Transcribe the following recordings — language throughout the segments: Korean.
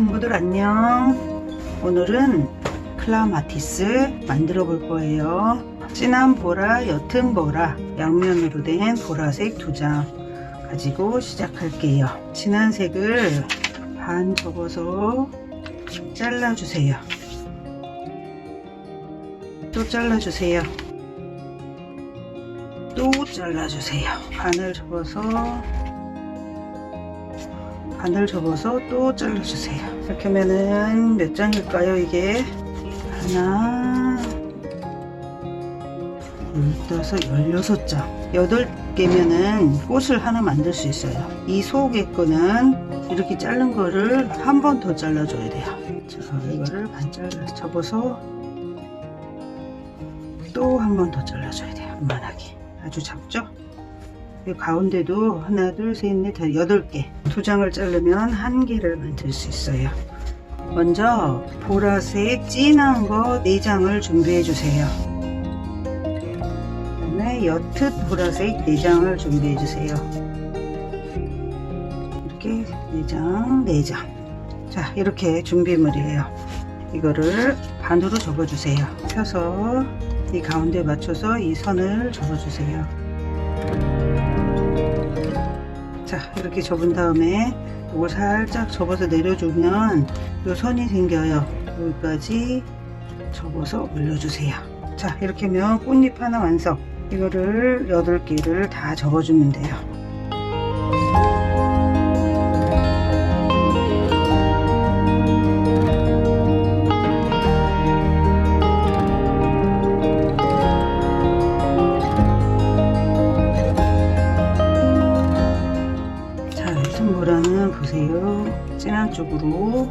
친구들 안녕. 오늘은 클라마티스 만들어 볼 거예요. 진한 보라, 옅은 보라, 양면으로 된 보라색 두 장 가지고 시작할게요. 진한 색을 반 접어서 잘라주세요. 또 잘라주세요. 또 잘라주세요. 반을 접어서 반을 접어서 또 잘라주세요. 이렇게 하면은 몇 장일까요, 이게? 하나, 열다섯, 열여섯 장. 여덟 개면은 꽃을 하나 만들 수 있어요. 이 속에 거는 이렇게 자른 거를 한 번 더 잘라줘야 돼요. 자, 이거를 반 잘라 접어서 또 한 번 더 잘라줘야 돼요. 만하게. 아주 작죠? 이 가운데도 하나, 둘, 셋, 넷, 다섯, 여덟 개. 두 장을 자르면 한 개를 만들 수 있어요. 먼저 보라색 진한 거네 장을 준비해 주세요. 그다음에 옅은 보라색 네 장을 준비해 주세요. 이렇게 네 장, 네 장. 자, 이렇게 준비물이에요. 이거를 반으로 접어 주세요. 펴서 이 가운데 맞춰서 이 선을 접어 주세요. 자 이렇게 접은 다음에 이걸 살짝 접어서 내려주면 이 선이 생겨요. 여기까지 접어서 올려주세요. 자 이렇게 하면 꽃잎 하나 완성. 이거를 8개를 다 접어주면 돼요 진한 쪽으로.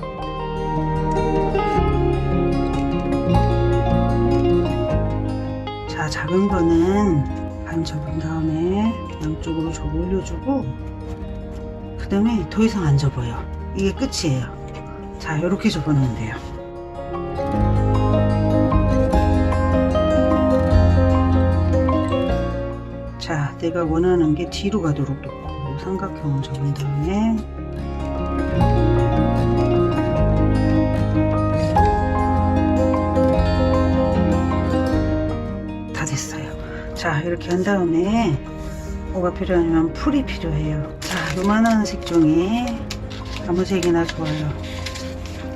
자, 작은 거는 반 접은 다음에 양쪽으로 접어 올려주고, 그 다음에 더 이상 안 접어요. 이게 끝이에요. 자, 이렇게 돼요. 자, 내가 원하는 게 뒤로 가도록 놓고 삼각형을 접은 다음에 다 됐어요. 자, 이렇게 한 다음에 뭐가 필요하냐면 풀이 필요해요. 자, 요만한 색종이 아무 색이나 좋아요.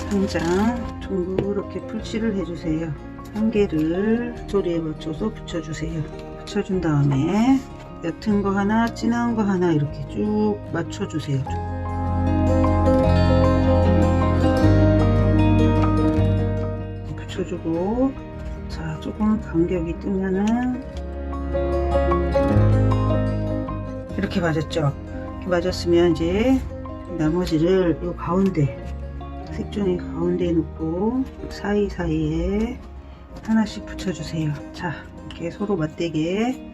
한 장 둥그렇게 풀칠을 해주세요. 한 개를 소리에 맞춰서 붙여주세요. 붙여준 다음에 옅은 거 하나, 진한 거 하나 이렇게 쭉 맞춰주세요. 붙여주고 자 조금 간격이 뜨면은 이렇게 맞았죠? 이렇게 맞았으면 이제 나머지를 이 가운데 색종이 가운데에 놓고 사이사이에 하나씩 붙여주세요. 자 이렇게 서로 맞대게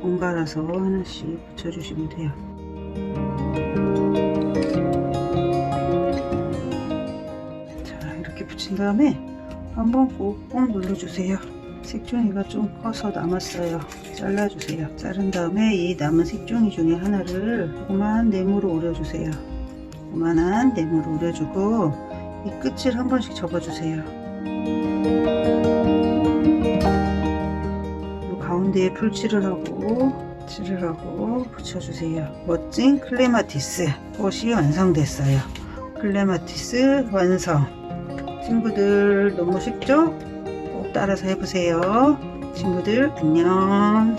번갈아서 하나씩 붙여주시면 돼요. 자 이렇게 붙인 다음에 한번 꾹꾹 눌러주세요. 색종이가 좀 커서 남았어요. 잘라주세요. 자른 다음에 이 남은 색종이 중에 하나를 조그만 네모로 오려주세요. 조그만한 네모로 오려주고 이 끝을 한 번씩 접어주세요. 이 가운데에 풀칠을 하고 칠을 하고 붙여주세요. 멋진 클레마티스 꽃이 완성됐어요. 클레마티스 완성. 친구들 너무 쉽죠? 꼭 따라서 해보세요. 친구들 안녕.